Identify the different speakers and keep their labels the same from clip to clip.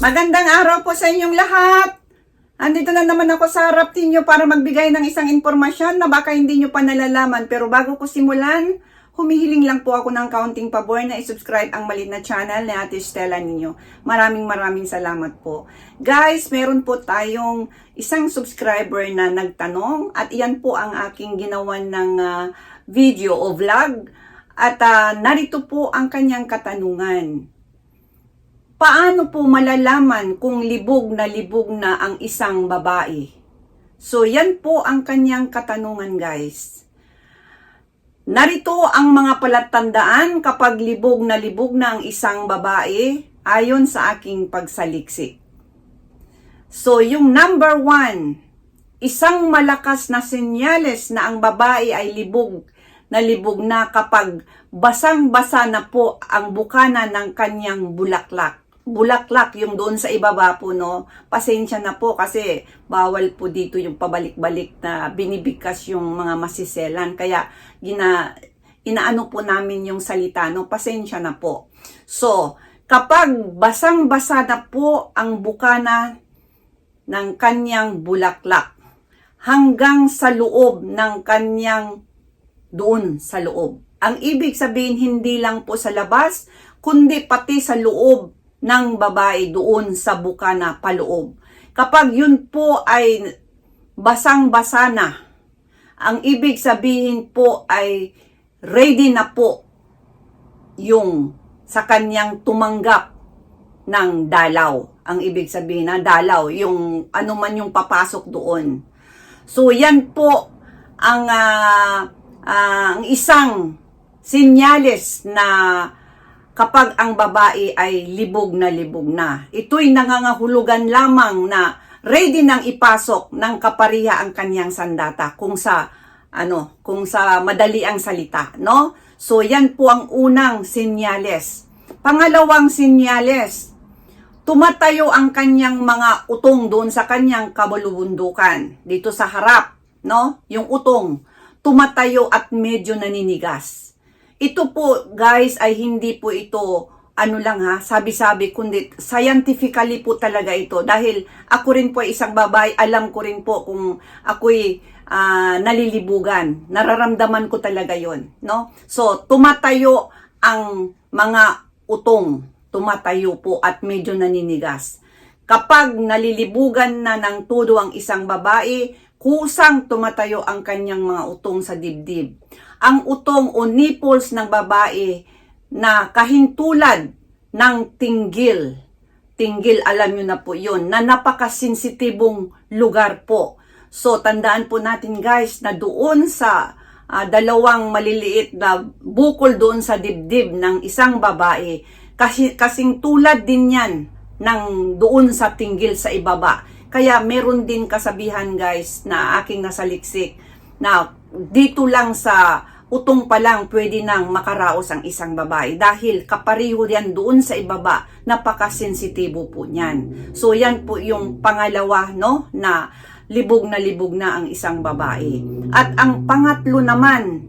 Speaker 1: Magandang araw po sa inyong lahat. Andito na naman ako sa harap ninyo para magbigay ng isang impormasyon na baka hindi nyo pa nalalaman. Pero bago ko simulan, humihiling lang po ako ng kaunting pabor na isubscribe ang malit na channel ni Ate Stella ninyo. Maraming maraming salamat po. Guys, meron po tayong isang subscriber na nagtanong at iyan po ang aking ginawan ng ah, video o vlog. At ah, narito po ang kanyang katanungan. Paano po malalaman kung libog na libog na ang isang babae? So, yan po ang kanyang katanungan, guys. Narito ang mga palatandaan kapag libog na libog na ang isang babae ayon sa aking pagsaliksik. So, yung number one, isang malakas na senyales na ang babae ay libog na libog na kapag basang-basa na po ang bukana ng kanyang bulaklak bulaklak yung doon sa ibaba po no? Pasensya na po kasi bawal po dito yung pabalik-balik na binibigkas yung mga masiselan. Kaya gina inaano po namin yung salita no? Pasensya na po. So kapag basang-basa na po ang bukana ng kanyang bulaklak hanggang sa loob ng kanyang doon sa loob. Ang ibig sabihin hindi lang po sa labas kundi pati sa loob ng babae doon sa bukana paloob. Kapag yun po ay basang-basa na, ang ibig sabihin po ay ready na po yung sa kanyang tumanggap ng dalaw. Ang ibig sabihin na dalaw, yung ano man yung papasok doon. So yan po ang ah, ah, ang isang sinyales na kapag ang babae ay libog na libog na. Ito'y nangangahulugan lamang na ready nang ipasok ng kapariha ang kanyang sandata kung sa ano, kung sa madali ang salita, no? So yan po ang unang sinyales. Pangalawang sinyales, tumatayo ang kanyang mga utong doon sa kanyang kabulubundukan dito sa harap, no? Yung utong tumatayo at medyo naninigas. Ito po, guys, ay hindi po ito, ano lang ha, sabi-sabi, kundi scientifically po talaga ito. Dahil ako rin po ay isang babae, alam ko rin po kung ako'y ah, nalilibugan. Nararamdaman ko talaga yon no? So, tumatayo ang mga utong. Tumatayo po at medyo naninigas. Kapag nalilibugan na ng todo ang isang babae, kusang tumatayo ang kanyang mga utong sa dibdib. Ang utong o nipples ng babae na kahintulad ng tinggil. Tinggil, alam nyo na po yun, na napakasensitibong lugar po. So, tandaan po natin guys na doon sa ah, dalawang maliliit na bukol doon sa dibdib ng isang babae, kasi, kasing tulad din yan ng doon sa tinggil sa ibaba. Kaya meron din kasabihan guys na aking nasaliksik na dito lang sa utong pa lang pwede nang makaraos ang isang babae dahil kapariho yan doon sa ibaba napakasensitibo po niyan. So yan po yung pangalawa no na libog na libog na ang isang babae. At ang pangatlo naman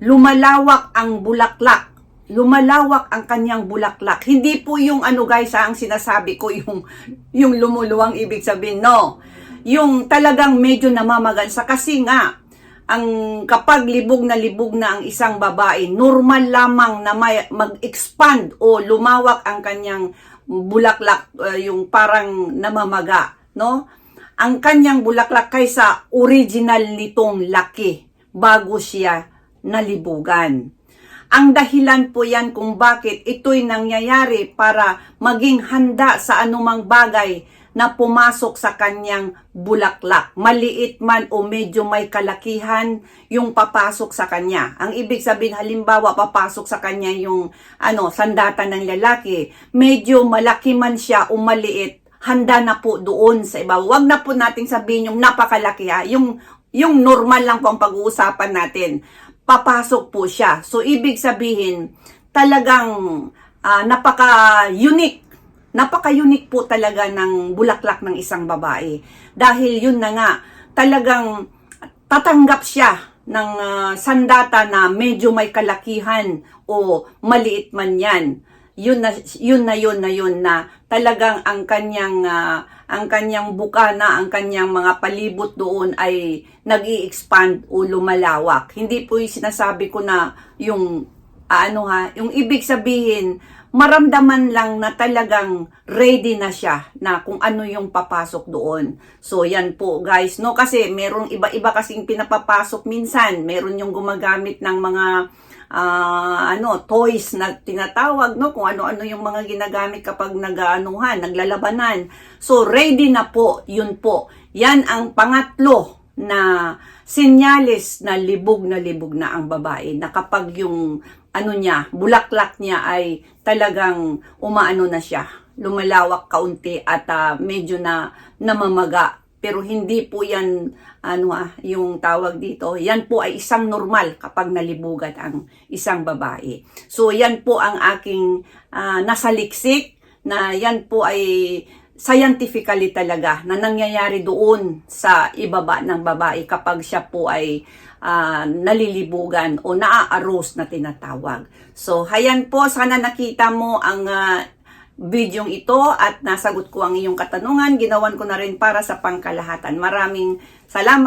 Speaker 1: lumalawak ang bulaklak lumalawak ang kanyang bulaklak. Hindi po yung ano guys, ang sinasabi ko, yung, yung lumuluwang ibig sabihin. No. Yung talagang medyo namamagansa. Kasi nga, ang kapag libog na libog na ang isang babae, normal lamang na mag-expand o lumawak ang kanyang bulaklak, uh, yung parang namamaga. No? Ang kanyang bulaklak kaysa original nitong laki bago siya nalibugan. Ang dahilan po yan kung bakit ito'y nangyayari para maging handa sa anumang bagay na pumasok sa kanyang bulaklak. Maliit man o medyo may kalakihan yung papasok sa kanya. Ang ibig sabihin halimbawa papasok sa kanya yung ano sandata ng lalaki, medyo malaki man siya o maliit, handa na po doon sa iba. Huwag na po nating sabihin yung napakalaki ha, yung yung normal lang po ang pag-uusapan natin papasok po siya. So, ibig sabihin, talagang uh, napaka-unique. Napaka-unique po talaga ng bulaklak ng isang babae. Dahil yun na nga, talagang tatanggap siya ng uh, sandata na medyo may kalakihan o maliit man yan. yun na yun na yun na yun na talagang ang kanyang ah, ang kanyang bukana, ang kanyang mga palibot doon ay nag expand o lumalawak. Hindi po yung sinasabi ko na yung ano ha, yung ibig sabihin maramdaman lang na talagang ready na siya na kung ano yung papasok doon. So yan po guys, no kasi merong iba-iba kasing pinapapasok minsan. Meron yung gumagamit ng mga ah, ano, toys na tinatawag, no? Kung ano-ano yung mga ginagamit kapag nag-aanuhan, naglalabanan. So, ready na po, yun po. Yan ang pangatlo na senyales na libog na libog na ang babae na kapag yung ano niya, bulaklak niya ay talagang umaano na siya, lumalawak kaunti at ah, medyo na namamaga. Pero hindi po yan, ano ah, yung tawag dito, yan po ay isang normal kapag nalibugan ang isang babae. So yan po ang aking ah, nasaliksik na yan po ay scientifically talaga na nangyayari doon sa ibaba ng babae kapag siya po ay ah, nalilibugan o naa-arouse na tinatawag. So, hayan po, sana nakita mo ang ah, videong ito at nasagot ko ang iyong katanungan. Ginawan ko na rin para sa pangkalahatan. Maraming salamat.